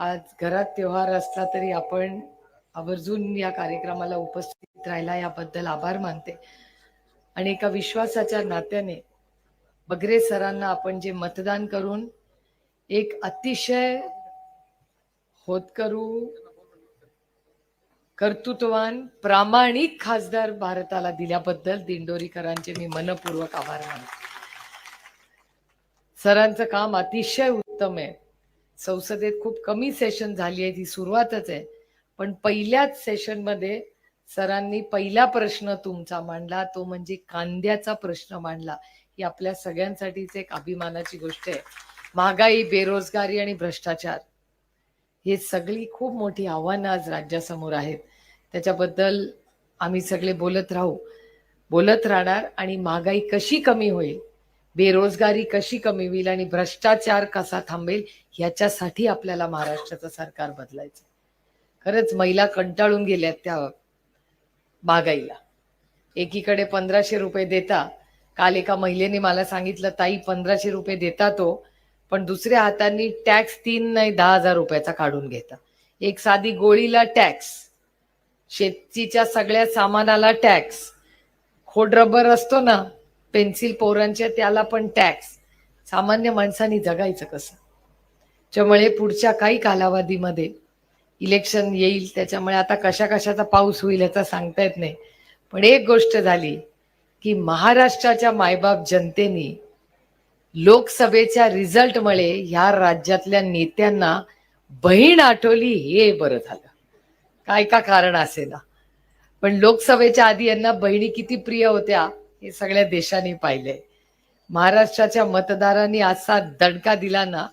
आज घरात त्योहार असला तरी आपण आवर्जून या कार्यक्रमाला उपस्थित राहिला याबद्दल आभार मानते. आणि एका विश्वासाच्या नात्याने बगरे सरांना आपण जे मतदान करून एक अतिशय होतकरू कर्तृत्ववान प्रामाणिक खासदार भारताला दिल्याबद्दल दिंडोरीकरांचे मी मनपूर्वक आभार मानते. सरांचं काम अतिशय उत्तम आहे. संसदेत खूप कमी सेशन झाली आहे ती सुरुवातच आहे. पण पहिल्याच सेशनमध्ये सरांनी पहिला प्रश्न तुमचा मांडला तो म्हणजे कांद्याचा प्रश्न मांडला. ही आपल्या सगळ्यांसाठीच एक अभिमानाची गोष्ट आहे. महागाई बेरोजगारी आणि भ्रष्टाचार हे सगळी खूप मोठी आव्हानं आज राज्यासमोर आहेत. त्याच्याबद्दल आम्ही सगळे बोलत राहू. बोलत राहणार आणि महागाई कशी कमी होईल बेरोजगारी कशी कमी होईल आणि भ्रष्टाचार कसा थांबेल ह्याच्यासाठी आपल्याला महाराष्ट्राचं सरकार बदलायचं खरंच महिला कंटाळून गेल्यात त्या महागाईला. एकीकडे पंधराशे रुपये देता काल एका महिलेने मला सांगितलं ताई पंधराशे रुपये देता तो पण दुसऱ्या हातांनी टॅक्स तीन नाही दहा हजार रुपयाचा काढून घेता. एक साधी गोळीला टॅक्स शेतीच्या सगळ्या सामानाला टॅक्स. खोड रबर असतो ना पेन्सिल पोरांच्या त्याला पण टॅक्स. सामान्य माणसांनी जगायचं कसं? त्यामुळे पुढच्या काही कालावधीमध्ये इलेक्शन येईल त्याच्यामुळे आता कशा कशाचा पाऊस होईल याचा सांगता येत नाही. पण एक गोष्ट झाली की महाराष्ट्राच्या मायबाप जनतेनी लोकसभेच्या रिझल्टमुळे ह्या राज्यातल्या नेत्यांना बहीण आठवली हे बरं झालं. काय का कारण असेल पण लोकसभेच्या आधी यांना बहिणी किती प्रिय होत्या? हे सगळ्या देशांनी पाहिलंय. महाराष्ट्राच्या मतदारांनी असा दणका दिला ना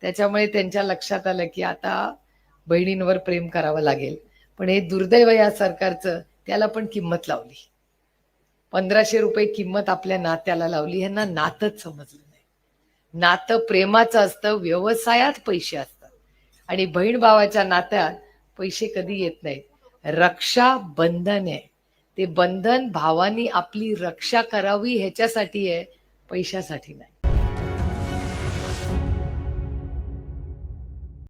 त्याच्यामुळे त्यांच्या लक्षात आलं की आता बहिणींवर प्रेम करावं लागेल. पण हे दुर्दैव या सरकारचं त्याला पण किंमत लावली. पंधराशे रुपये किंमत आपल्या नात्याला लावली. ह्यांना नातच समजलं नाही. नातं प्रेमाचं असतं व्यवसायात पैसे असतात. आणि बहीण भावाच्या नात्यात पैसे कधी येत नाहीत. रक्षाबंधन आहे. ते बंधन भावानी आपली रक्षा करावी ह्याच्यासाठी आहे पैशासाठी नाही.